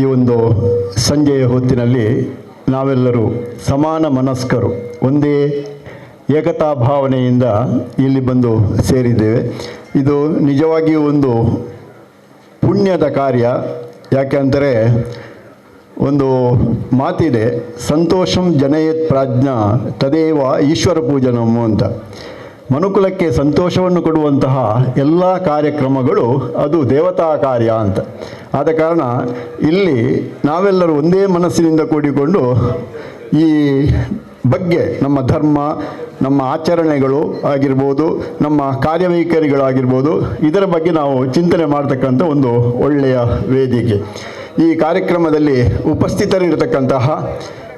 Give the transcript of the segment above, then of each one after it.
ಈ ಒಂದು ಸಂಜೆಯ ಹೊತ್ತಿನಲ್ಲಿ ನಾವೆಲ್ಲರೂ ಸಮಾನ ಮನಸ್ಕರು, ಒಂದೇ ಏಕತಾ ಭಾವನೆಯಿಂದ ಇಲ್ಲಿ ಬಂದು ಸೇರಿದ್ದೇವೆ. ಇದು ನಿಜವಾಗಿಯೂ ಒಂದು ಪುಣ್ಯದ ಕಾರ್ಯ. ಯಾಕೆಂದರೆ ಒಂದು ಮಾತಿದೆ, ಸಂತೋಷಂ ಜನಯತ್ ಪ್ರಾಜ್ಞ, ತದೇವ ಈಶ್ವರ ಪೂಜನಮ್ಮು ಅಂತ. ಮನುಕುಲಕ್ಕೆ ಸಂತೋಷವನ್ನು ಕೊಡುವಂತಹ ಎಲ್ಲ ಕಾರ್ಯಕ್ರಮಗಳು ಅದು ದೇವತಾ ಕಾರ್ಯ ಅಂತ. ಆದ ಕಾರಣ ಇಲ್ಲಿ ನಾವೆಲ್ಲರೂ ಒಂದೇ ಮನಸ್ಸಿನಿಂದ ಕೂಡಿಕೊಂಡು ಈ ಬಗ್ಗೆ ನಮ್ಮ ಧರ್ಮ, ನಮ್ಮ ಆಚರಣೆಗಳು ಆಗಿರ್ಬೋದು, ನಮ್ಮ ಕಾರ್ಯವೈಖರಿಗಳಾಗಿರ್ಬೋದು, ಇದರ ಬಗ್ಗೆ ನಾವು ಚಿಂತನೆ ಮಾಡ್ತಕ್ಕಂಥ ಒಂದು ಒಳ್ಳೆಯ ವೇದಿಕೆ. ಈ ಕಾರ್ಯಕ್ರಮದಲ್ಲಿ ಉಪಸ್ಥಿತರಿರತಕ್ಕಂತಹ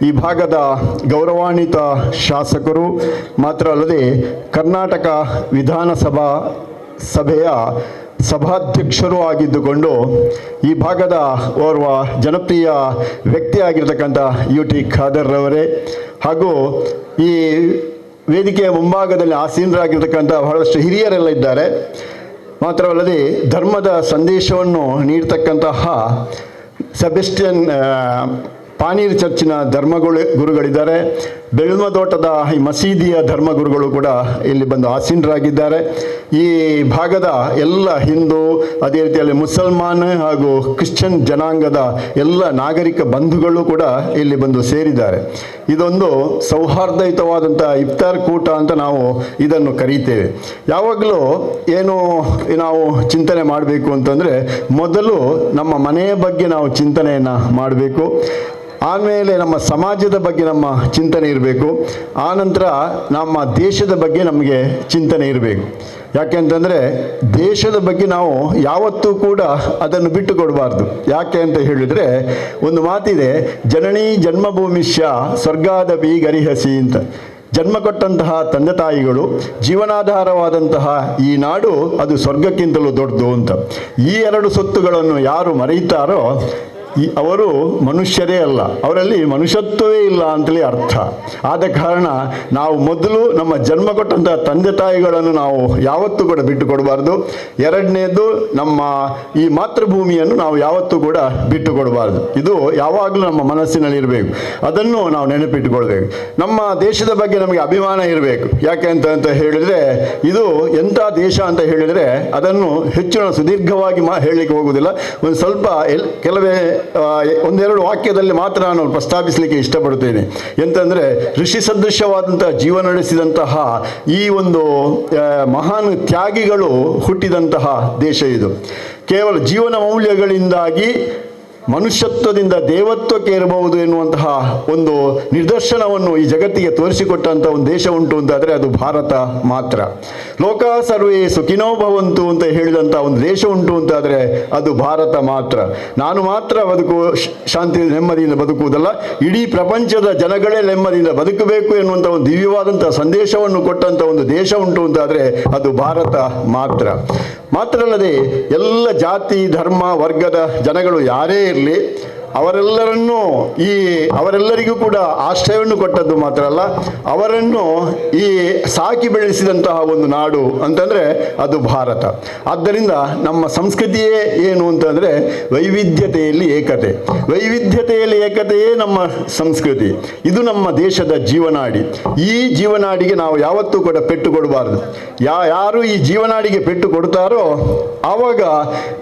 ಈ ಭಾಗದ ಗೌರವಾನ್ವಿತ ಶಾಸಕರು, ಮಾತ್ರ ಅಲ್ಲದೆ ಕರ್ನಾಟಕ ವಿಧಾನಸಭಾ ಸಭೆಯ ಸಭಾಧ್ಯಕ್ಷರು ಆಗಿದ್ದುಕೊಂಡು ಈ ಭಾಗದ ಓರ್ವ ಜನಪ್ರಿಯ ವ್ಯಕ್ತಿಯಾಗಿರ್ತಕ್ಕಂಥ ಯು ಟಿ ಖಾದರ್ ರವರೇ ಹಾಗೂ ಈ ವೇದಿಕೆಯ ಮುಂಭಾಗದಲ್ಲಿ ಆಸೀನರಾಗಿರ್ತಕ್ಕಂಥ ಬಹಳಷ್ಟು ಹಿರಿಯರೆಲ್ಲ ಇದ್ದಾರೆ. ಮಾತ್ರವಲ್ಲದೆ ಧರ್ಮದ ಸಂದೇಶವನ್ನು ನೀಡ್ತಕ್ಕಂತಹ ಸೆಬೆಸ್ಟಿಯನ್ ಪಾನೀರ್ ಚರ್ಚಿನ ಧರ್ಮಗಳು ಗುರುಗಳಿದ್ದಾರೆ. ಬೆಳ್ಮದೋಟದ ಈ ಮಸೀದಿಯ ಧರ್ಮಗುರುಗಳು ಕೂಡ ಇಲ್ಲಿ ಬಂದು ಆಸೀನರಾಗಿದ್ದಾರೆ. ಈ ಭಾಗದ ಎಲ್ಲ ಹಿಂದೂ, ಅದೇ ರೀತಿಯಲ್ಲಿ ಮುಸಲ್ಮಾನ್ ಹಾಗೂ ಕ್ರಿಶ್ಚಿಯನ್ ಜನಾಂಗದ ಎಲ್ಲ ನಾಗರಿಕ ಬಂಧುಗಳು ಕೂಡ ಇಲ್ಲಿ ಬಂದು ಸೇರಿದ್ದಾರೆ. ಇದೊಂದು ಸೌಹಾರ್ದಯುತವಾದಂಥ ಇಫ್ತಾರ್ ಕೂಟ ಅಂತ ನಾವು ಇದನ್ನು ಕರೀತೇವೆ. ಯಾವಾಗಲೂ ಏನು ನಾವು ಚಿಂತನೆ ಮಾಡಬೇಕು ಅಂತಂದರೆ, ಮೊದಲು ನಮ್ಮ ಮನೆಯ ಬಗ್ಗೆ ನಾವು ಚಿಂತನೆಯನ್ನು ಮಾಡಬೇಕು. ಆಮೇಲೆ ನಮ್ಮ ಸಮಾಜದ ಬಗ್ಗೆ ನಮ್ಮ ಚಿಂತನೆ ಇರಬೇಕು. ಆನಂತರ ನಮ್ಮ ದೇಶದ ಬಗ್ಗೆ ನಮಗೆ ಚಿಂತನೆ ಇರಬೇಕು. ಯಾಕೆಂತಂದರೆ ದೇಶದ ಬಗ್ಗೆ ನಾವು ಯಾವತ್ತೂ ಕೂಡ ಅದನ್ನು ಬಿಟ್ಟು ಕೊಡಬಾರ್ದು ಯಾಕೆ ಅಂತ ಹೇಳಿದರೆ ಒಂದು ಮಾತಿದೆ, ಜನನಿ ಜನ್ಮಭೂಮಿಷ್ಯ ಸ್ವರ್ಗಾದ ಬಿ ಗರಿಹಸಿ ಅಂತ. ಜನ್ಮ ಕೊಟ್ಟಂತಹ ತಂದೆ ತಾಯಿಗಳು, ಜೀವನಾಧಾರವಾದಂತಹ ಈ ನಾಡು ಅದು ಸ್ವರ್ಗಕ್ಕಿಂತಲೂ ದೊಡ್ಡದು ಅಂತ. ಈ ಎರಡು ಸೊತ್ತುಗಳನ್ನು ಯಾರು ಮರೆಯುತ್ತಾರೋ ಈ ಅವರು ಮನುಷ್ಯರೇ ಅಲ್ಲ. ಅವರಲ್ಲಿ ಮನುಷ್ಯತ್ವವೇ ಇಲ್ಲ ಅಂತಲೇ ಅರ್ಥ. ಆದ ಕಾರಣ ನಾವು ಮೊದಲು ನಮ್ಮ ಜನ್ಮ ಕೊಟ್ಟಂತಹ ತಂದೆ ತಾಯಿಗಳನ್ನು ನಾವು ಯಾವತ್ತೂ ಕೂಡ ಬಿಟ್ಟು ಕೊಡಬಾರ್ದು ಎರಡನೇದು ನಮ್ಮ ಈ ಮಾತೃಭೂಮಿಯನ್ನು ನಾವು ಯಾವತ್ತೂ ಕೂಡ ಬಿಟ್ಟು ಕೊಡಬಾರ್ದು ಇದು ಯಾವಾಗಲೂ ನಮ್ಮ ಮನಸ್ಸಿನಲ್ಲಿ ಇರಬೇಕು. ಅದನ್ನು ನಾವು ನೆನಪಿಟ್ಟುಕೊಳ್ಬೇಕು. ನಮ್ಮ ದೇಶದ ಬಗ್ಗೆ ನಮಗೆ ಅಭಿಮಾನ ಇರಬೇಕು. ಯಾಕೆ ಅಂತ ಅಂತ ಹೇಳಿದರೆ, ಇದು ಎಂಥ ದೇಶ ಅಂತ ಹೇಳಿದರೆ ಅದನ್ನು ಹೆಚ್ಚು ಸುದೀರ್ಘವಾಗಿ ಮಾ, ಹೇಳಲಿಕ್ಕೆ ಹೋಗುವುದಿಲ್ಲ. ಒಂದು ಸ್ವಲ್ಪ ಕೆಲವೇ ಒಂದೆರಡು ವಾಕ್ಯದಲ್ಲಿ ಮಾತ್ರ ನಾನು ಪ್ರಸ್ತಾಪಿಸಲಿಕ್ಕೆ ಇಷ್ಟಪಡುತ್ತೇನೆ. ಎಂತಂದರೆ, ಋಷಿ ಸದೃಶ್ಯವಾದಂಥ ಜೀವನ ನಡೆಸಿದಂತಹ ಈ ಒಂದು ಮಹಾನ್ ತ್ಯಾಗಿಗಳು ಹುಟ್ಟಿದಂತಹ ದೇಶ ಇದು. ಕೇವಲ ಜೀವನ ಮೌಲ್ಯಗಳಿಂದಾಗಿ ಮನುಷ್ಯತ್ವದಿಂದ ದೇವತ್ವಕ್ಕೆ ಇರಬಹುದು ಎನ್ನುವಂತಹ ಒಂದು ನಿದರ್ಶನವನ್ನು ಈ ಜಗತ್ತಿಗೆ ತೋರಿಸಿಕೊಟ್ಟಂಥ ಒಂದು ದೇಶ ಉಂಟು ಅಂತಾದರೆ ಅದು ಭಾರತ ಮಾತ್ರ. ಲೋಕ ಸರ್ವೇ ಸುಖಿನೋ ಭವಂತು ಅಂತ ಹೇಳಿದಂಥ ಒಂದು ದೇಶ ಉಂಟು ಅಂತಾದರೆ ಅದು ಭಾರತ ಮಾತ್ರ. ನಾನು ಮಾತ್ರ ಬದುಕು ಶಾಂತಿ ನೆಮ್ಮದಿಯಿಂದ ಬದುಕುವುದಲ್ಲ, ಇಡೀ ಪ್ರಪಂಚದ ಜನಗಳೇ ನೆಮ್ಮದಿಯಿಂದ ಬದುಕಬೇಕು ಎನ್ನುವಂಥ ಒಂದು ದಿವ್ಯವಾದಂಥ ಸಂದೇಶವನ್ನು ಕೊಟ್ಟಂಥ ಒಂದು ದೇಶ ಉಂಟು ಅಂತಾದರೆ ಅದು ಭಾರತ ಮಾತ್ರ. ಮಾತ್ರ ಅಲ್ಲದೆ ಎಲ್ಲ ಜಾತಿ, ಧರ್ಮ, ವರ್ಗದ ಜನಗಳು ಯಾರೇ ले ಅವರೆಲ್ಲರನ್ನೂ ಈ ಅವರೆಲ್ಲರಿಗೂ ಕೂಡ ಆಶ್ರಯವನ್ನು ಕೊಟ್ಟದ್ದು ಮಾತ್ರ ಅಲ್ಲ, ಅವರನ್ನು ಈ ಸಾಕಿ ಬೆಳೆಸಿದಂತಹ ಒಂದು ನಾಡು ಅಂತಂದರೆ ಅದು ಭಾರತ. ಆದ್ದರಿಂದ ನಮ್ಮ ಸಂಸ್ಕೃತಿಯೇ ಏನು ಅಂತಂದರೆ ವೈವಿಧ್ಯತೆಯಲ್ಲಿ ಏಕತೆ. ವೈವಿಧ್ಯತೆಯಲ್ಲಿ ಏಕತೆಯೇ ನಮ್ಮ ಸಂಸ್ಕೃತಿ. ಇದು ನಮ್ಮ ದೇಶದ ಜೀವನಾಡಿ. ಈ ಜೀವನಾಡಿಗೆ ನಾವು ಯಾವತ್ತೂ ಕೂಡ ಪೆಟ್ಟು ಕೊಡಬಾರದು ಯಾ, ಯಾರು ಈ ಜೀವನಾಡಿಗೆ ಪೆಟ್ಟು ಕೊಡ್ತಾರೋ ಆವಾಗ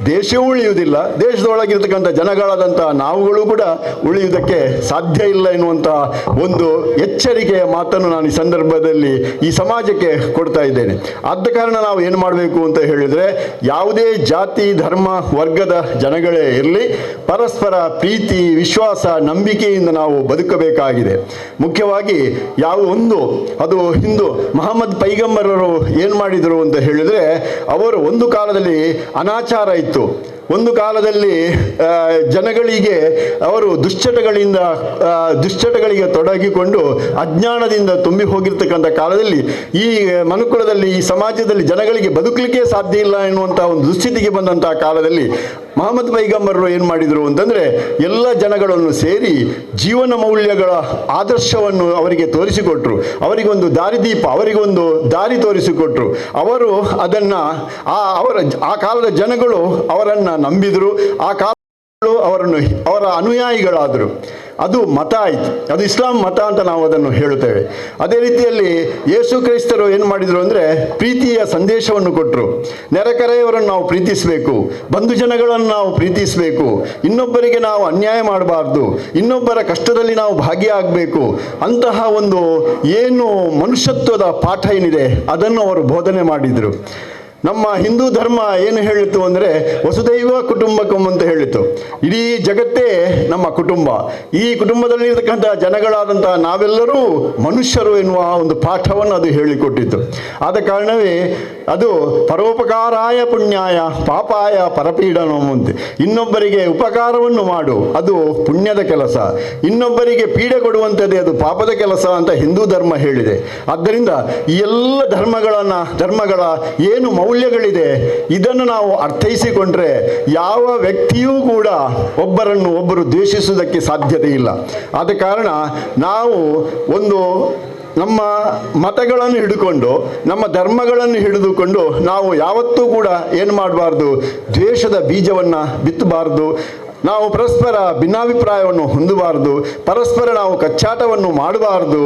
ದೇಶವೂ ಉಳಿಯುವುದಿಲ್ಲ. ದೇಶದೊಳಗಿರ್ತಕ್ಕಂಥ ಜನಗಳಾದಂಥ ನಾವುಗಳು ಕೂಡ ಉಳಿಯುವುದಕ್ಕೆ ಸಾಧ್ಯ ಇಲ್ಲ ಎನ್ನುವಂತಹ ಒಂದು ಎಚ್ಚರಿಕೆಯ ಮಾತನ್ನು ನಾನು ಈ ಸಂದರ್ಭದಲ್ಲಿ ಈ ಸಮಾಜಕ್ಕೆ ಕೊಡ್ತಾ ಇದ್ದೇನೆ. ಆದ ಕಾರಣ ನಾವು ಏನು ಮಾಡಬೇಕು ಅಂತ ಹೇಳಿದರೆ ಯಾವುದೇ ಜಾತಿ, ಧರ್ಮ, ವರ್ಗದ ಜನಗಳೇ ಇರಲಿ, ಪರಸ್ಪರ ಪ್ರೀತಿ, ವಿಶ್ವಾಸ, ನಂಬಿಕೆಯಿಂದ ನಾವು ಬದುಕಬೇಕಾಗಿದೆ. ಮುಖ್ಯವಾಗಿ ಯಾವ ಒಂದು, ಅದು ಹಿಂದೂ ಮಹಮ್ಮದ್ ಪೈಗಂಬರರು ಏನು ಮಾಡಿದರು ಅಂತ ಹೇಳಿದರೆ, ಅವರು ಒಂದು ಕಾಲದಲ್ಲಿ ಅನಾಚಾರ ಇತ್ತು. ಒಂದು ಕಾಲದಲ್ಲಿ ಜನಗಳಿಗೆ, ಅವರು ದುಶ್ಚಟಗಳಿಂದ ದುಶ್ಚಟಗಳಿಗೆ ತೊಡಗಿಕೊಂಡು ಅಜ್ಞಾನದಿಂದ ತುಂಬಿ ಹೋಗಿರ್ತಕ್ಕಂಥ ಕಾಲದಲ್ಲಿ ಈ ಮನುಕುಲದಲ್ಲಿ, ಈ ಸಮಾಜದಲ್ಲಿ ಜನಗಳಿಗೆ ಬದುಕಲಿಕ್ಕೆ ಸಾಧ್ಯ ಇಲ್ಲ ಎನ್ನುವಂಥ ಒಂದು ದುಸ್ಥಿತಿಗೆ ಬಂದಂತಹ ಕಾಲದಲ್ಲಿ ಮಹಮ್ಮದ್ ಪೈಗಂಬರರು ಏನು ಮಾಡಿದರು ಅಂತಂದರೆ ಎಲ್ಲ ಜನಗಳನ್ನು ಸೇರಿ ಜೀವನ ಮೌಲ್ಯಗಳ ಆದರ್ಶವನ್ನು ಅವರಿಗೆ ತೋರಿಸಿಕೊಟ್ರು. ಅವರಿಗೊಂದು ದಾರಿದೀಪ, ಅವರಿಗೊಂದು ದಾರಿ ತೋರಿಸಿಕೊಟ್ರು. ಅವರು ಅದನ್ನು ಆ ಅವರ ಆ ಕಾಲದ ಜನಗಳು ಅವರನ್ನು ನಂಬಿದರು. ಆ ಕಾಲ ಅವರನ್ನು ಅವರ ಅನುಯಾಯಿಗಳಾದರು. ಅದು ಮತ ಆಯಿತು. ಅದು ಇಸ್ಲಾಂ ಮತ ಅಂತ ನಾವು ಅದನ್ನು ಹೇಳುತ್ತೇವೆ. ಅದೇ ರೀತಿಯಲ್ಲಿ ಯೇಸು ಕ್ರೈಸ್ತರು ಏನು ಮಾಡಿದರು ಅಂದರೆ ಪ್ರೀತಿಯ ಸಂದೇಶವನ್ನು ಕೊಟ್ಟರು ನೆರೆಕರೆಯವರನ್ನು ನಾವು ಪ್ರೀತಿಸಬೇಕು. ಬಂಧು ಜನಗಳನ್ನು ನಾವು ಪ್ರೀತಿಸಬೇಕು. ಇನ್ನೊಬ್ಬರಿಗೆ ನಾವು ಅನ್ಯಾಯ ಮಾಡಬಾರ್ದು. ಇನ್ನೊಬ್ಬರ ಕಷ್ಟದಲ್ಲಿ ನಾವು ಭಾಗಿಯಾಗಬೇಕು ಅಂತಹ ಒಂದು ಏನು ಮನುಷ್ಯತ್ವದ ಪಾಠ ಏನಿದೆ, ಅದನ್ನು ಅವರು ಬೋಧನೆ ಮಾಡಿದರು. ನಮ್ಮ ಹಿಂದೂ ಧರ್ಮ ಏನು ಹೇಳಿತು ಅಂದರೆ ವಸುದೈವ ಕುಟುಂಬಕಂ ಅಂತ ಹೇಳಿತು ಇಡೀ ಜಗತ್ತೇ ನಮ್ಮ ಕುಟುಂಬ. ಈ ಕುಟುಂಬದಲ್ಲಿರ್ತಕ್ಕಂಥ ಜನಗಳಾದಂಥ ನಾವೆಲ್ಲರೂ ಮನುಷ್ಯರು ಎನ್ನುವ ಒಂದು ಪಾಠವನ್ನು ಅದು ಹೇಳಿಕೊಟ್ಟಿತ್ತು. ಆದ ಕಾರಣವೇ ಅದು ಪರೋಪಕಾರಾಯ ಪುಣ್ಯಾಯ ಪಾಪಾಯ ಪರಪೀಡನಂ ಅಂತ. ಇನ್ನೊಬ್ಬರಿಗೆ ಉಪಕಾರವನ್ನು ಮಾಡು, ಅದು ಪುಣ್ಯದ ಕೆಲಸ. ಇನ್ನೊಬ್ಬರಿಗೆ ಪೀಡೆ ಕೊಡುವಂಥದ್ದೇ ಅದು ಪಾಪದ ಕೆಲಸ ಅಂತ ಹಿಂದೂ ಧರ್ಮ ಹೇಳಿದೆ. ಆದ್ದರಿಂದ ಈ ಎಲ್ಲ ಧರ್ಮಗಳನ್ನು ಧರ್ಮಗಳ ಏನು ಮೌಲ್ಯಗಳಿದೆ. ಇದನ್ನು ನಾವು ಅರ್ಥೈಸಿಕೊಂಡ್ರೆ ಯಾವ ವ್ಯಕ್ತಿಯೂ ಕೂಡ ಒಬ್ಬರನ್ನು ಒಬ್ಬರು ದ್ವೇಷಿಸುವುದಕ್ಕೆ ಸಾಧ್ಯತೆ ಇಲ್ಲ. ಆದ ಕಾರಣ ನಾವು ಒಂದು ನಮ್ಮ ಮತಗಳನ್ನು ಹಿಡಿದುಕೊಂಡು, ನಮ್ಮ ಧರ್ಮಗಳನ್ನು ಹಿಡಿದುಕೊಂಡು ನಾವು ಯಾವತ್ತೂ ಕೂಡ ಏನು ಮಾಡಬಾರ್ದು? ದ್ವೇಷದ ಬೀಜವನ್ನು ಬಿತ್ತಬಾರ್ದು. ನಾವು ಪರಸ್ಪರ ಭಿನ್ನಾಭಿಪ್ರಾಯವನ್ನು ಹೊಂದಬಾರದು, ಪರಸ್ಪರ ನಾವು ಕಚ್ಚಾಟವನ್ನು ಮಾಡಬಾರದು.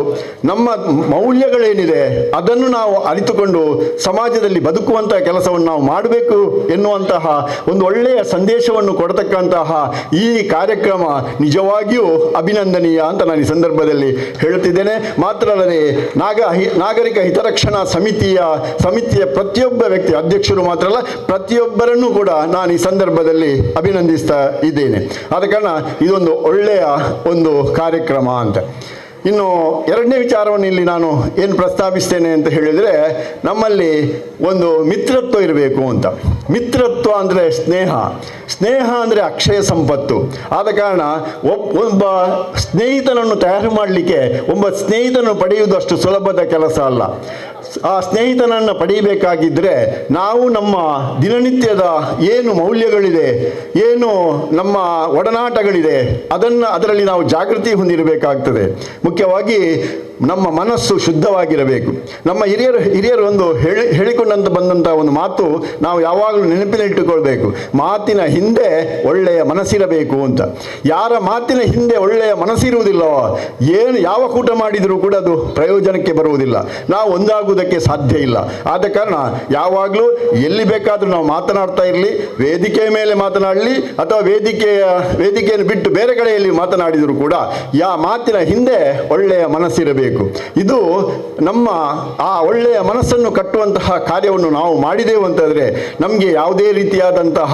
ನಮ್ಮ ಮೌಲ್ಯಗಳೇನಿದೆ, ಅದನ್ನು ನಾವು ಅರಿತುಕೊಂಡು ಸಮಾಜದಲ್ಲಿ ಬದುಕುವಂತಹ ಕೆಲಸವನ್ನು ನಾವು ಮಾಡಬೇಕು ಎನ್ನುವಂತಹ ಒಂದು ಒಳ್ಳೆಯ ಸಂದೇಶವನ್ನು ಕೊಡತಕ್ಕಂತಹ ಈ ಕಾರ್ಯಕ್ರಮ ನಿಜವಾಗಿಯೂ ಅಭಿನಂದನೀಯ ಅಂತ ನಾನು ಈ ಸಂದರ್ಭದಲ್ಲಿ ಹೇಳುತ್ತಿದ್ದೇನೆ. ಮಾತ್ರ ಅಲ್ಲದೆ ನಾಗ ನಾಗರಿಕ ಹಿತರಕ್ಷಣಾ ಸಮಿತಿಯ ಸಮಿತಿಯ ಪ್ರತಿಯೊಬ್ಬ ವ್ಯಕ್ತಿ ಅಧ್ಯಕ್ಷರು ಮಾತ್ರ ಅಲ್ಲ, ಪ್ರತಿಯೊಬ್ಬರನ್ನು ಕೂಡ ನಾನು ಈ ಸಂದರ್ಭದಲ್ಲಿ ಅಭಿನಂದಿಸ್ತಾ ಇದ್ದೇನೆ. ಆದ ಕಾರಣ ಇದೊಂದು ಒಳ್ಳೆಯ ಒಂದು ಕಾರ್ಯಕ್ರಮ ಅಂತ. ಇನ್ನು ಎರಡನೇ ವಿಚಾರವನ್ನು ಇಲ್ಲಿ ನಾನು ಏನು ಪ್ರಸ್ತಾಪಿಸ್ತೇನೆ ಅಂತ ಹೇಳಿದರೆ, ನಮ್ಮಲ್ಲಿ ಒಂದು ಮಿತ್ರತ್ವ ಇರಬೇಕು ಅಂತ. ಮಿತ್ರತ್ವ ಅಂದರೆ ಸ್ನೇಹ. ಸ್ನೇಹ ಅಂದರೆ ಅಕ್ಷಯ ಸಂಪತ್ತು. ಆದ ಕಾರಣ ಒಬ್, ಒಬ್ಬ ಸ್ನೇಹಿತನನ್ನು ತಯಾರು ಮಾಡಲಿಕ್ಕೆ, ಒಬ್ಬ ಸ್ನೇಹಿತನನ್ನು ಪಡೆಯುವುದು ಅಷ್ಟು ಸುಲಭದ ಕೆಲಸ ಅಲ್ಲ. ಆ ಸ್ನೇಹಿತನನ್ನು ಪಡೆಯಬೇಕಾಗಿದ್ದರೆ ನಾವು ನಮ್ಮ ದಿನನಿತ್ಯದ ಏನು ಮೌಲ್ಯಗಳಿದೆ, ಏನು ನಮ್ಮ ಒಡನಾಟಗಳಿದೆ, ಅದನ್ನು ಅದರಲ್ಲಿ ನಾವು ಜಾಗೃತಿ ಹೊಂದಿರಬೇಕಾಗ್ತದೆ. ಮುಖ್ಯವಾಗಿ ನಮ್ಮ ಮನಸ್ಸು ಶುದ್ಧವಾಗಿರಬೇಕು. ನಮ್ಮ ಹಿರಿಯರು ಹಿರಿಯರು ಒಂದು ಹೇಳಿ, ಹೇಳಿಕೊಂಡಂತ ಬಂದಂಥ ಒಂದು ಮಾತು ನಾವು ಯಾವಾಗಲೂ ನೆನಪಿನಲ್ಲಿಟ್ಟುಕೊಳ್ಬೇಕು. ಮಾತಿನ ಹಿಂದೆ ಒಳ್ಳೆಯ ಮನಸ್ಸಿರಬೇಕು ಅಂತ. ಯಾರ ಮಾತಿನ ಹಿಂದೆ ಒಳ್ಳೆಯ ಮನಸ್ಸಿರುವುದಿಲ್ಲವೋ ಏನು ಯಾವ ಕೂಟ ಮಾಡಿದರೂ ಕೂಡ ಅದು ಪ್ರಯೋಜನಕ್ಕೆ ಬರುವುದಿಲ್ಲ. ನಾವು ಒಂದಾಗುವುದಕ್ಕೆ ಸಾಧ್ಯ ಇಲ್ಲ. ಆದ ಕಾರಣ ಯಾವಾಗಲೂ ಎಲ್ಲಿ ಬೇಕಾದರೂ ನಾವು ಮಾತನಾಡ್ತಾ ಇರಲಿ, ವೇದಿಕೆಯ ಮೇಲೆ ಮಾತನಾಡಲಿ, ಅಥವಾ ವೇದಿಕೆಯ, ವೇದಿಕೆಯನ್ನು ಬಿಟ್ಟು ಬೇರೆ ಕಡೆಯಲ್ಲಿ ಮಾತನಾಡಿದರೂ ಕೂಡ, ಯಾ ಮಾತಿನ ಹಿಂದೆ ಒಳ್ಳೆಯ ಮನಸ್ಸಿರಬೇಕು. ಇದು ನಮ್ಮ ಆ ಒಳ್ಳೆಯ ಮನಸ್ಸನ್ನು ಕಟ್ಟುವಂತಹ ಕಾರ್ಯವನ್ನು ನಾವು ಮಾಡಿದೆವು ಅಂತಂದರೆ ನಮಗೆ ಯಾವುದೇ ರೀತಿಯಾದಂತಹ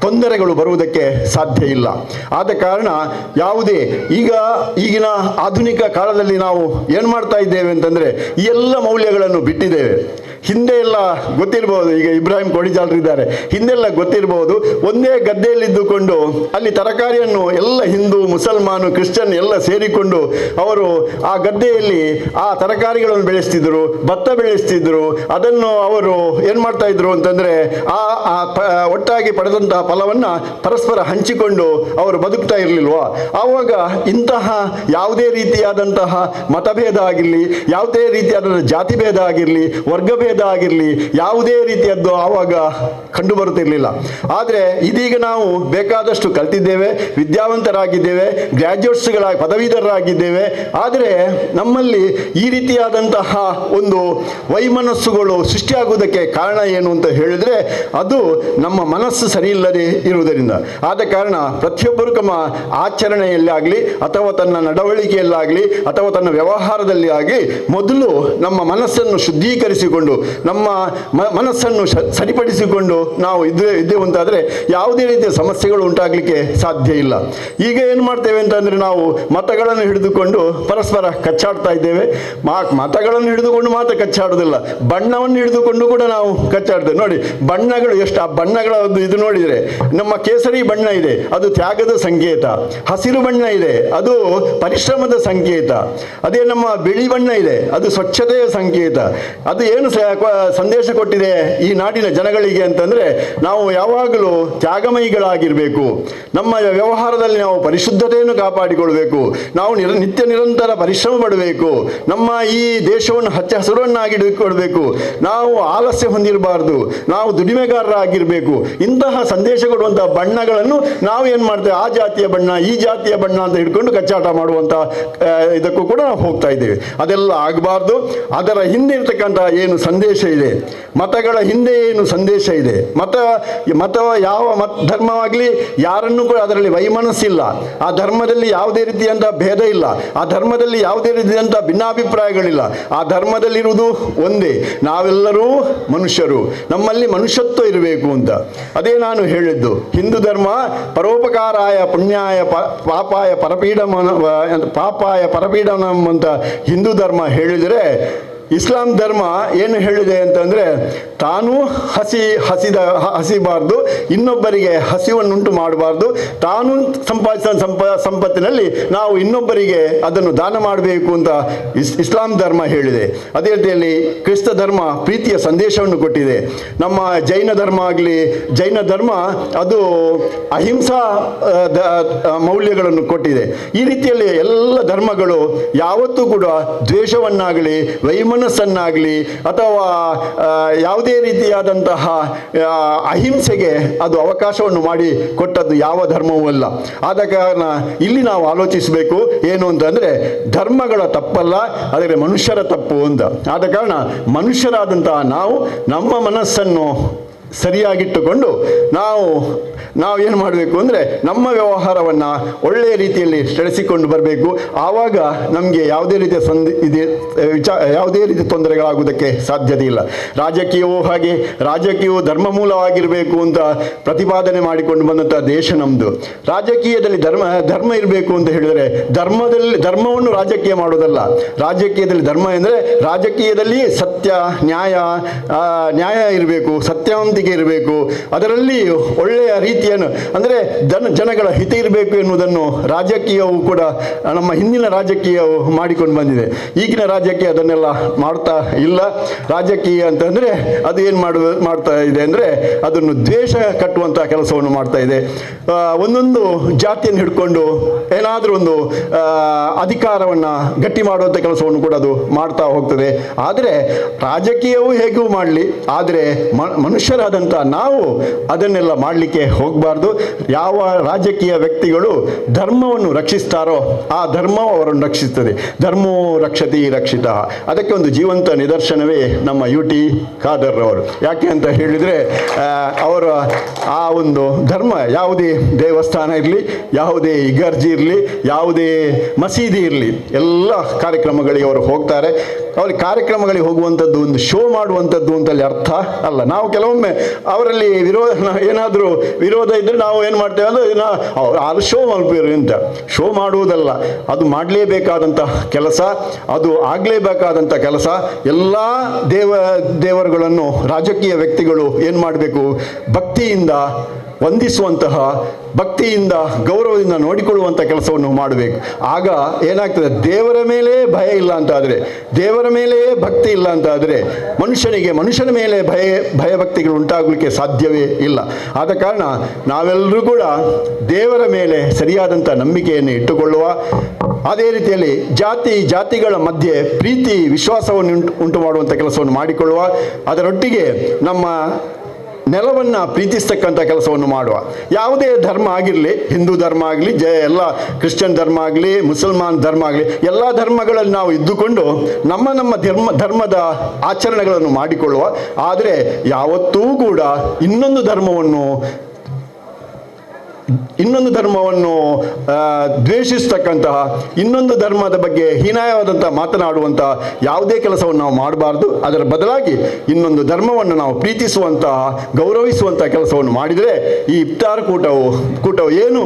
ತೊಂದರೆಗಳು ಬರುವುದಕ್ಕೆ ಸಾಧ್ಯ ಇಲ್ಲ. ಆದ ಕಾರಣ ಯಾವುದೇ ಈಗ ಈಗಿನ ಆಧುನಿಕ ಕಾಲದಲ್ಲಿ ನಾವು ಏನು ಮಾಡ್ತಾ ಇದ್ದೇವೆ ಅಂತಂದರೆ ಈ ಎಲ್ಲ ಮೌಲ್ಯಗಳನ್ನು ಬಿಟ್ಟಿದ್ದೇವೆ. ಹಿಂದೆ ಎಲ್ಲ ಗೊತ್ತಿರ್ಬೋದು, ಈಗ ಇಬ್ರಾಹಿಂ ಕೊಡಿಜಾಲ್ರಿದ್ದಾರೆ. ಹಿಂದೆಲ್ಲ ಗೊತ್ತಿರ್ಬೋದು, ಒಂದೇ ಗದ್ದೆಯಲ್ಲಿದ್ದುಕೊಂಡು ಅಲ್ಲಿ ತರಕಾರಿಯನ್ನು ಎಲ್ಲ ಹಿಂದೂ, ಮುಸಲ್ಮಾನು, ಕ್ರಿಶ್ಚಿಯನ್ ಎಲ್ಲ ಸೇರಿಕೊಂಡು ಅವರು ಆ ಗದ್ದೆಯಲ್ಲಿ ಆ ತರಕಾರಿಗಳನ್ನು ಬೆಳೆಸ್ತಿದ್ರು, ಭತ್ತ ಬೆಳೆಸ್ತಿದ್ರು. ಅದನ್ನು ಅವರು ಏನು ಮಾಡ್ತಾ ಇದ್ರು ಅಂತಂದರೆ ಆ ಒಟ್ಟಾಗಿ ಪಡೆದಂತಹ ಫಲವನ್ನು ಪರಸ್ಪರ ಹಂಚಿಕೊಂಡು ಅವರು ಬದುಕ್ತಾ ಇರಲಿಲ್ವಾ? ಆವಾಗ ಇಂತಹ ಯಾವುದೇ ರೀತಿಯಾದಂತಹ ಮತಭೇದ ಆಗಿರಲಿ, ಯಾವುದೇ ರೀತಿಯಾದ ಜಾತಿ ಭೇದ ಆಗಿರಲಿ, ವರ್ಗಭೇದ ಆಗಿರಲಿ ಯಾವುದೇ ರೀತಿಯದ್ದು ಆವಾಗ ಕಂಡು ಬರುತ್ತಿರಲಿಲ್ಲ ಆದರೆ ಇದೀಗ ನಾವು ಬೇಕಾದಷ್ಟು ಕಲ್ತಿದ್ದೇವೆ, ವಿದ್ಯಾವಂತರಾಗಿದ್ದೇವೆ ಗ್ರ್ಯಾಜುಯೇಟ್ಸ್ಗಳಾಗಿ ಪದವೀಧರರಾಗಿದ್ದೇವೆ. ಆದರೆ ನಮ್ಮಲ್ಲಿ ಈ ರೀತಿಯಾದಂತಹ ಒಂದು ವೈಮನಸ್ಸುಗಳು ಸೃಷ್ಟಿಯಾಗುವುದಕ್ಕೆ ಕಾರಣ ಏನು ಅಂತ ಹೇಳಿದ್ರೆ, ಅದು ನಮ್ಮ ಮನಸ್ಸು ಸರಿಯಿಲ್ಲದೆ ಇರುವುದರಿಂದ. ಆದ ಕಾರಣ ಪ್ರತಿಯೊಬ್ಬರು ತಮ್ಮ ಆಚರಣೆಯಲ್ಲಿ ಆಗಲಿ, ಅಥವಾ ತನ್ನ ನಡವಳಿಕೆಯಲ್ಲಾಗಲಿ ಅಥವಾ ತನ್ನ ವ್ಯವಹಾರದಲ್ಲಿ ಆಗಲಿ, ಮೊದಲು ನಮ್ಮ ಮನಸ್ಸನ್ನು ಶುದ್ಧೀಕರಿಸಿಕೊಂಡು ನಮ್ಮ ಮನಸ್ಸನ್ನು ಸರಿಪಡಿಸಿಕೊಂಡು ನಾವು ಇದ್ದೇ ಇದ್ದೇವೆ ಅಂತಾದರೆ ಯಾವುದೇ ರೀತಿಯ ಸಮಸ್ಯೆಗಳು ಉಂಟಾಗಲಿಕ್ಕೆ ಸಾಧ್ಯ ಇಲ್ಲ. ಈಗ ಏನು ಮಾಡ್ತೇವೆ ಅಂತಂದರೆ ನಾವು ಮತಗಳನ್ನು ಹಿಡಿದುಕೊಂಡು ಪರಸ್ಪರ ಕಚ್ಚಾಡ್ತಾ ಇದ್ದೇವೆ. ಮತಗಳನ್ನು ಹಿಡಿದುಕೊಂಡು ಮಾತ್ರ ಕಚ್ಚಾಡೋದಿಲ್ಲ ಬಣ್ಣವನ್ನು ಹಿಡಿದುಕೊಂಡು ಕೂಡ ನಾವು ಕಚ್ಚಾಡ್ತೇವೆ. ನೋಡಿ, ಬಣ್ಣಗಳು ಎಷ್ಟು, ಆ ಬಣ್ಣಗಳ ಒಂದು ಇದು ನೋಡಿದರೆ ನಮ್ಮ ಕೇಸರಿ ಬಣ್ಣ ಇದೆ, ಅದು ತ್ಯಾಗದ ಸಂಕೇತ. ಹಸಿರು ಬಣ್ಣ ಇದೆ, ಅದು ಪರಿಶ್ರಮದ ಸಂಕೇತ. ಅದೇ ನಮ್ಮ ಬಿಳಿ ಬಣ್ಣ ಇದೆ, ಅದು ಸ್ವಚ್ಛತೆಯ ಸಂಕೇತ. ಅದು ಏನು ಸಂದೇಶ ಕೊಟ್ಟಿದೆ ಈ ನಾಡಿನ ಜನಗಳಿಗೆ ಅಂತಂದರೆ ನಾವು ಯಾವಾಗಲೂ ತ್ಯಾಗಮಯಿಗಳಾಗಿರಬೇಕು. ನಮ್ಮ ವ್ಯವಹಾರದಲ್ಲಿ ನಾವು ಪರಿಶುದ್ಧತೆಯನ್ನು ಕಾಪಾಡಿಕೊಳ್ಬೇಕು. ನಾವು ನಿರ, ನಿತ್ಯ ನಿರಂತರ ಪರಿಶ್ರಮ ಪಡಬೇಕು. ನಮ್ಮ ಈ ದೇಶವನ್ನು ಹಚ್ಚ ಹಸಿರನ್ನಾಗಿಡಿಕೊಳ್ಬೇಕು ನಾವು ಆಲಸ್ಯ ಹೊಂದಿರಬಾರ್ದು. ನಾವು ದುಡಿಮೆಗಾರರಾಗಿರಬೇಕು. ಇಂತಹ ಸಂದೇಶ ಕೊಡುವಂಥ ಬಣ್ಣಗಳನ್ನು ನಾವು ಏನು ಮಾಡ್ತೇವೆ? ಆ ಜಾತಿಯ ಬಣ್ಣ, ಈ ಜಾತಿಯ ಬಣ್ಣ ಅಂತ ಹಿಡ್ಕೊಂಡು ಕಚ್ಚಾಟ ಮಾಡುವಂಥ ಇದಕ್ಕೂ ಕೂಡ ನಾವು ಹೋಗ್ತಾ ಇದ್ದೇವೆ. ಅದೆಲ್ಲ ಆಗಬಾರ್ದು. ಅದರ ಹಿಂದೆ ಇರ್ತಕ್ಕಂಥ ಏನು ಸಂದೇಶ ಇದೆ. ಮತಗಳ ಹಿಂದೆ ಏನು ಸಂದೇಶ ಇದೆ? ಮತ ಮತ ಯಾವ ಮತ ಧರ್ಮವಾಗಲಿ ಯಾರನ್ನು ಕೂಡ ಅದರಲ್ಲಿ ವೈಮನಸ್ಸಿಲ್ಲ. ಆ ಧರ್ಮದಲ್ಲಿ ಯಾವುದೇ ರೀತಿಯಂಥ ಭೇದ ಇಲ್ಲ. ಆ ಧರ್ಮದಲ್ಲಿ ಯಾವುದೇ ರೀತಿಯಂಥ ಭಿನ್ನಾಭಿಪ್ರಾಯಗಳಿಲ್ಲ. ಆ ಧರ್ಮದಲ್ಲಿರುವುದು ಒಂದೇ. ನಾವೆಲ್ಲರೂ ಮನುಷ್ಯರು. ನಮ್ಮಲ್ಲಿ ಮನುಷ್ಯತ್ವ ಇರಬೇಕು ಅಂತ. ಅದೇ ನಾನು ಹೇಳಿದ್ದು. ಹಿಂದೂ ಧರ್ಮ ಪರೋಪಕಾರಾಯ ಪುಣ್ಯಾಯ ಪಾಪಾಯ ಪರಪೀಡಮನ ಪಾಪಾಯ ಪರಪೀಡನಂ ಅಂತ ಹಿಂದೂ ಧರ್ಮ ಹೇಳಿದರೆ ಇಸ್ಲಾಂ ಧರ್ಮ ಏನು ಹೇಳಿದೆ ಅಂತಂದರೆ ತಾನು ಹಸಿ ಹಸಿದ ಹಸಿಬಾರ್ದು, ಇನ್ನೊಬ್ಬರಿಗೆ ಹಸಿವನ್ನುಂಟು ಮಾಡಬಾರ್ದು. ತಾನು ಸಂಪಾದಿಸಿದ ಸಂಪ ಸಂಪತ್ತಿನಲ್ಲಿ ನಾವು ಇನ್ನೊಬ್ಬರಿಗೆ ಅದನ್ನು ದಾನ ಮಾಡಬೇಕು ಅಂತ ಇಸ್ ಇಸ್ಲಾಂ ಧರ್ಮ ಹೇಳಿದೆ. ಅದೇ ರೀತಿಯಲ್ಲಿ ಕ್ರಿಸ್ತ ಧರ್ಮ ಪ್ರೀತಿಯ ಸಂದೇಶವನ್ನು ಕೊಟ್ಟಿದೆ. ನಮ್ಮ ಜೈನ ಧರ್ಮ ಆಗಲಿ, ಜೈನ ಧರ್ಮ ಅದು ಅಹಿಂಸಾ ಮೌಲ್ಯಗಳನ್ನು ಕೊಟ್ಟಿದೆ. ಈ ರೀತಿಯಲ್ಲಿ ಎಲ್ಲ ಧರ್ಮಗಳು ಯಾವತ್ತೂ ಕೂಡ ದ್ವೇಷವನ್ನಾಗಲಿ ವೈಮನಸ್ಸನ್ನಾಗಲಿ ಅಥವಾ ಯಾವುದೇ ರೀತಿಯಾದಂತಹ ಅಹಿಂಸೆಗೆ ಅದು ಅವಕಾಶವನ್ನು ಮಾಡಿ ಕೊಟ್ಟದ್ದು ಯಾವ ಧರ್ಮವೂ ಅಲ್ಲ. ಆದ ಕಾರಣ ಇಲ್ಲಿ ನಾವು ಆಲೋಚಿಸಬೇಕು ಏನು ಅಂತಂದರೆ ಧರ್ಮಗಳ ತಪ್ಪಲ್ಲ, ಆದರೆ ಮನುಷ್ಯರ ತಪ್ಪು ಅಂತ. ಆದ ಕಾರಣ ಮನುಷ್ಯರಾದಂತಹ ನಾವು ನಮ್ಮ ಮನಸ್ಸನ್ನು ಸರಿಯಾಗಿಟ್ಟುಕೊಂಡು ನಾವು ನಾವೇನು ಮಾಡಬೇಕು ಅಂದರೆ ನಮ್ಮ ವ್ಯವಹಾರವನ್ನು ಒಳ್ಳೆಯ ರೀತಿಯಲ್ಲಿ ನಡೆಸಿಕೊಂಡು ಬರಬೇಕು. ಆವಾಗ ನಮಗೆ ಯಾವುದೇ ರೀತಿಯ ಸಂದಿ, ಇದೆ, ವಿಚಾ, ಯಾವುದೇ ರೀತಿಯ ತೊಂದರೆಗಳಾಗುವುದಕ್ಕೆ ಸಾಧ್ಯತೆ ಇಲ್ಲ. ರಾಜಕೀಯವು ಹಾಗೆ, ರಾಜಕೀಯವು ಧರ್ಮ ಮೂಲವಾಗಿರಬೇಕು ಅಂತ ಪ್ರತಿಪಾದನೆ ಮಾಡಿಕೊಂಡು ಬಂದಂಥ ದೇಶ ನಮ್ಮದು ರಾಜಕೀಯದಲ್ಲಿ ಧರ್ಮ ಧರ್ಮ ಇರಬೇಕು ಅಂತ ಹೇಳಿದರೆ ಧರ್ಮದಲ್ಲಿ, ಧರ್ಮವನ್ನು ರಾಜಕೀಯ ಮಾಡೋದಲ್ಲ ರಾಜಕೀಯದಲ್ಲಿ ಧರ್ಮ ಎಂದರೆ ರಾಜಕೀಯದಲ್ಲಿ ಸತ್ಯ, ನ್ಯಾಯ ನ್ಯಾಯ ಇರಬೇಕು ಸತ್ಯವಂತಿಕೆ ಇರಬೇಕು. ಅದರಲ್ಲಿ ಒಳ್ಳೆಯ ರೀತಿಯನ್ನು ಅಂದರೆ ಜನ, ಜನಗಳ ಹಿತ ಇರಬೇಕು ಎನ್ನುವುದನ್ನು ರಾಜಕೀಯವು ಕೂಡ, ನಮ್ಮ ಹಿಂದಿನ ರಾಜಕೀಯವು ಮಾಡಿಕೊಂಡು ಬಂದಿದೆ. ಈಗಿನ ರಾಜಕೀಯ ಅದನ್ನೆಲ್ಲ ಮಾಡ್ತಾ ಇಲ್ಲ. ರಾಜಕೀಯ ಅಂತಂದರೆ ಅದು ಏನು ಮಾಡುವ ಮಾಡ್ತಾ ಇದೆ ಅಂದರೆ ಅದನ್ನು ದ್ವೇಷ ಕಟ್ಟುವಂಥ ಕೆಲಸವನ್ನು ಮಾಡ್ತಾ ಇದೆ. ಒಂದೊಂದು ಜಾತಿಯನ್ನು ಹಿಡ್ಕೊಂಡು ಏನಾದರೂ ಒಂದು ಅಧಿಕಾರವನ್ನು ಗಟ್ಟಿ ಮಾಡುವಂಥ ಕೆಲಸವನ್ನು ಕೂಡ ಅದು ಮಾಡ್ತಾ ಹೋಗ್ತದೆ. ಆದರೆ ರಾಜಕೀಯವು ಹೇಗೂ ಮಾಡಲಿ, ಆದರೆ ಮನುಷ್ಯರಾದಂಥ ನಾವು ಅದನ್ನೆಲ್ಲ ಮಾಡಲಿಕ್ಕೆ ಹೋಗಬಾರ್ದು. ಯಾವ ರಾಜಕೀಯ ವ್ಯಕ್ತಿಗಳು ಧರ್ಮವನ್ನು ರಕ್ಷಿಸ್ತಾರೋ ಆ ಧರ್ಮವು ಅವರನ್ನು ರಕ್ಷಿಸ್ತದೆ ಧರ್ಮೋ ರಕ್ಷತಿ ರಕ್ಷಿತ. ಅದಕ್ಕೆ ಒಂದು ಜೀವಂತ ನಿದರ್ಶನವೇ ನಮ್ಮ ಯು ಟಿ ಖಾದರ್ ಅವರು ಯಾಕೆ ಅಂತ ಹೇಳಿದರೆ ಅವರ ಆ ಒಂದು ಧರ್ಮ ಯಾವುದೇ ದೇವಸ್ಥಾನ ಇರಲಿ, ಯಾವುದೇ ಇಗರ್ಜಿ ಇರಲಿ, ಯಾವುದೇ ಮಸೀದಿ ಇರಲಿ, ಎಲ್ಲ ಕಾರ್ಯಕ್ರಮಗಳಿಗೆ ಅವರು ಹೋಗ್ತಾರೆ. ಅವ್ರಿಗೆ ಕಾರ್ಯಕ್ರಮಗಳಿಗೆ ಹೋಗುವಂಥದ್ದು, ಒಂದು ಶೋ ಮಾಡುವಂಥದ್ದು ಅಂತಲ್ಲಿ ಅರ್ಥ ಅಲ್ಲ. ನಾವು ಕೆಲವೊಮ್ಮೆ ಅವರಲ್ಲಿ ವಿರೋಧ, ಏನಾದರೂ ವಿರೋಧ ಇದ್ದರೆ ನಾವು ಏನು ಮಾಡ್ತೇವೆ ಅಂದರೆ ಅವ್ರು ಅದು ಶೋ ಮಾಡ್ಬೇಕು ಅಂತ. ಶೋ ಮಾಡುವುದಲ್ಲ. ಅದು ಮಾಡಲೇಬೇಕಾದಂಥ ಕೆಲಸ, ಅದು ಆಗಲೇಬೇಕಾದಂಥ ಕೆಲಸ. ಎಲ್ಲ ದೇವ, ದೇವರುಗಳನ್ನು, ರಾಜಕೀಯ ವ್ಯಕ್ತಿಗಳು ಏನು ಮಾಡಬೇಕು? ಭಕ್ತಿಯಿಂದ ವಂದಿಸುವಂತಹ ಭಕ್ತಿಯಿಂದ ಗೌರವದಿಂದ ನೋಡಿಕೊಳ್ಳುವಂಥ ಕೆಲಸವನ್ನು ಮಾಡಬೇಕು. ಆಗ ಏನಾಗ್ತದೆ? ದೇವರ ಮೇಲೆ ಭಯ ಇಲ್ಲ ಅಂತ ಆದರೆ ದೇವರ ಮೇಲೆಯೇ ಭಕ್ತಿ ಇಲ್ಲ ಅಂತ ಆದರೆ ಮನುಷ್ಯನಿಗೆ ಮನುಷ್ಯನ ಮೇಲೆ ಭಯ ಭಯಭಕ್ತಿಗಳು ಉಂಟಾಗಲಿಕ್ಕೆ ಸಾಧ್ಯವೇ ಇಲ್ಲ. ಆದ ಕಾರಣ ನಾವೆಲ್ಲರೂ ಕೂಡ ದೇವರ ಮೇಲೆ ಸರಿಯಾದಂಥ ನಂಬಿಕೆಯನ್ನು ಇಟ್ಟುಕೊಳ್ಳುವ, ಅದೇ ರೀತಿಯಲ್ಲಿ ಜಾತಿ, ಜಾತಿಗಳ ಮಧ್ಯೆ ಪ್ರೀತಿ, ವಿಶ್ವಾಸವನ್ನು ಉಂಟು ಉಂಟು ಮಾಡುವಂಥ ಕೆಲಸವನ್ನು ಮಾಡಿಕೊಳ್ಳುವ, ಅದರೊಟ್ಟಿಗೆ ನಮ್ಮ ನೆಲವನ್ನು ಪ್ರೀತಿಸ್ತಕ್ಕಂಥ ಕೆಲಸವನ್ನು ಮಾಡುವ. ಯಾವುದೇ ಧರ್ಮ ಆಗಿರಲಿ, ಹಿಂದೂ ಧರ್ಮ ಆಗಲಿ, ಜ, ಎಲ್ಲ ಕ್ರಿಶ್ಚಿಯನ್ ಧರ್ಮ ಆಗಲಿ, ಮುಸಲ್ಮಾನ್ ಧರ್ಮ ಆಗಲಿ, ಎಲ್ಲ ಧರ್ಮಗಳಲ್ಲಿ ನಾವು ಇದ್ದುಕೊಂಡು ನಮ್ಮ ನಮ್ಮ ಧರ್ಮ, ಧರ್ಮದ ಆಚರಣೆಗಳನ್ನು ಮಾಡಿಕೊಳ್ಳುವ. ಆದರೆ ಯಾವತ್ತೂ ಕೂಡ ಇನ್ನೊಂದು ಧರ್ಮವನ್ನು ಇನ್ನೊಂದು ಧರ್ಮವನ್ನು ದ್ವೇಷಿಸ್ತಕ್ಕಂತಹ ಇನ್ನೊಂದು ಧರ್ಮದ ಬಗ್ಗೆ ಹೀನಾಯವಾದಂಥ ಮಾತನಾಡುವಂತಹ ಯಾವುದೇ ಕೆಲಸವನ್ನು ನಾವು ಮಾಡಬಾರ್ದು. ಅದರ ಬದಲಾಗಿ ಇನ್ನೊಂದು ಧರ್ಮವನ್ನು ನಾವು ಪ್ರೀತಿಸುವಂತಹ ಗೌರವಿಸುವಂಥ ಕೆಲಸವನ್ನು ಮಾಡಿದರೆ ಈ ಇಫ್ತಾರ್ ಕೂಟವು ಕೂಟವು ಏನು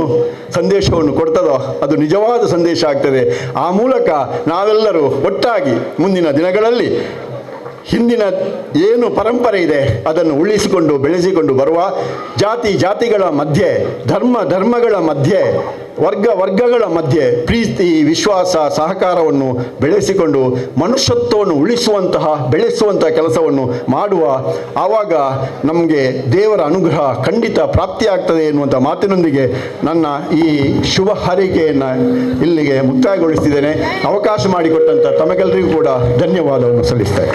ಸಂದೇಶವನ್ನು ಕೊಡ್ತದೋ ಅದು ನಿಜವಾದ ಸಂದೇಶ ಆಗ್ತದೆ. ಆ ಮೂಲಕ ನಾವೆಲ್ಲರೂ ಒಟ್ಟಾಗಿ ಮುಂದಿನ ದಿನಗಳಲ್ಲಿ ಹಿಂದಿನ ಏನು ಪರಂಪರೆ ಇದೆ, ಅದನ್ನು ಉಳಿಸಿಕೊಂಡು ಬೆಳೆಸಿಕೊಂಡು ಬರುವ ಜಾತಿ ಜಾತಿಗಳ ಮಧ್ಯೆ, ಧರ್ಮ ಧರ್ಮಗಳ ಮಧ್ಯೆ, ವರ್ಗ ವರ್ಗಗಳ ಮಧ್ಯೆ ಪ್ರೀತಿ, ವಿಶ್ವಾಸ, ಸಹಕಾರವನ್ನು ಬೆಳೆಸಿಕೊಂಡು ಮನುಷ್ಯತ್ವವನ್ನು ಉಳಿಸುವಂತಹ, ಬೆಳೆಸುವಂತಹ ಕೆಲಸವನ್ನು ಮಾಡುವ ಆವಾಗ ನಮಗೆ ದೇವರ ಅನುಗ್ರಹ ಖಂಡಿತ ಪ್ರಾಪ್ತಿಯಾಗ್ತದೆ ಎನ್ನುವಂಥ ಮಾತಿನೊಂದಿಗೆ ನನ್ನ ಈ ಶುಭ ಹಾರೈಕೆಯನ್ನು ಇಲ್ಲಿಗೆ ಮುಕ್ತಾಯಗೊಳಿಸ್ತಿದ್ದೇನೆ. ಅವಕಾಶ ಮಾಡಿಕೊಟ್ಟಂಥ ತಮಗೆಲ್ಲರಿಗೂ ಕೂಡ ಧನ್ಯವಾದವನ್ನು ಸಲ್ಲಿಸ್ತೇನೆ.